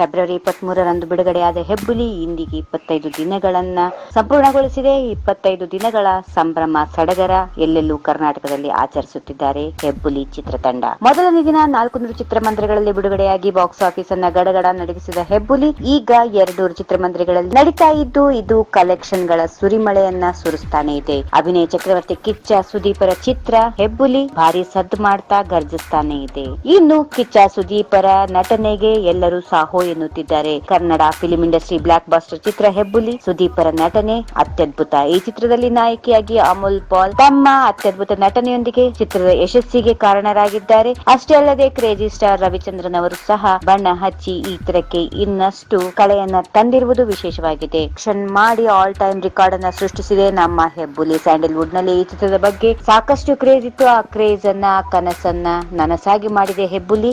February ಇಪ್ಪತ್ಮೂರರಂದು ಬಿಡುಗಡೆಯಾದ ಹೆಬ್ಬುಲಿ ಇಂದಿಗೆ ಇಪ್ಪತ್ತೈದು ದಿನಗಳನ್ನ ಸಂಪೂರ್ಣಗೊಳಿಸಿದೆ. ಇಪ್ಪತ್ತೈದು ದಿನಗಳ ಸಂಭ್ರಮ ಸಡಗರ ಎಲ್ಲೆಲ್ಲೂ ಕರ್ನಾಟಕದಲ್ಲಿ ಆಚರಿಸುತ್ತಿದ್ದಾರೆ ಹೆಬ್ಬುಲಿ ಚಿತ್ರತಂಡ. ಮೊದಲನೇ ದಿನ ನಾಲ್ಕುನೂರು ಚಿತ್ರಮಂದಿರಗಳಲ್ಲಿ ಬಿಡುಗಡೆಯಾಗಿ ಬಾಕ್ಸ್ ಆಫೀಸ್ ಅನ್ನ ಗಡಗಡ ನಡೆಸಿದ ಹೆಬ್ಬುಲಿ ಈಗ ಎರಡ್ನೂರು ಚಿತ್ರಮಂದಿರಗಳಲ್ಲಿ ನಡೀತಾ ಇದ್ದು, ಇದು ಕಲೆಕ್ಷನ್ಗಳ ಸುರಿಮಳೆಯನ್ನ ಸುರಿಸ್ತಾನೆ ಇದೆ. ಅಭಿನಯ ಚಕ್ರವರ್ತಿ ಕಿಚ್ಚ ಸುದೀಪರ ಚಿತ್ರ ಹೆಬ್ಬುಲಿ ಭಾರಿ ಸದ್ದು ಮಾಡ್ತಾ ಗರ್ಜಿಸ್ತಾನೆ ಇದೆ. ಇನ್ನು ಕಿಚ್ಚ ಸುದೀಪರ ನಟನೆಗೆ ಎಲ್ಲರೂ ಸಾಹೋ ಎನ್ನುತ್ತಿದ್ದಾರೆ. Kannada film industry blockbuster ಚಿತ್ರ ಹೆಬ್ಬುಲಿ, ಸುದೀಪರ ನಟನೆ, ಅತ್ಯದ್ಭುತ ಈ ಚಿತ್ರದಲ್ಲಿ ನಾಯಕಿಯಾಗಿ ಅಮೋಲ್ ಪಾಲ್ ತಮ್ಮ ಅತ್ಯದ್ಭುತ ನಟನೆಯೊಂದಿಗೆ ಚಿತ್ರದ ಯಶಸ್ಸಿಗೆ ಕಾರಣರಾಗಿದ್ದಾರೆ. ಅಷ್ಟೇ ಅಲ್ಲದೆ ಕ್ರೇಜಿ ಸ್ಟಾರ್ ರವಿಚಂದ್ರನ್ ಅವರು ಸಹ ಬಣ್ಣ ಹಚ್ಚಿ ಈ ಚಿತ್ರಕ್ಕೆ ಇನ್ನಷ್ಟು ಕಳೆಯನ್ನ ತಂದಿರುವುದು ವಿಶೇಷವಾಗಿದೆ. ಕ್ಷಣ್ ಮಾಡಿ ಆಲ್ ಟೈಮ್ ರೆಕಾರ್ಡ್ ಅನ್ನ ಸೃಷ್ಟಿಸಿದೆ ನಮ್ಮ ಹೆಬ್ಬುಲಿ ಸ್ಯಾಂಡಲ್ವುಡ್ನಲ್ಲಿ ಈ ಚಿತ್ರದ ಬಗ್ಗೆ ಸಾಕಷ್ಟು ಕ್ರೇಜ್ ಇತ್ತು ಆ ಕ್ರೇಜ್ ಅನ್ನ ಕನಸನ್ನ ನನಸಾಗಿ ಮಾಡಿದೆ Hebbuli.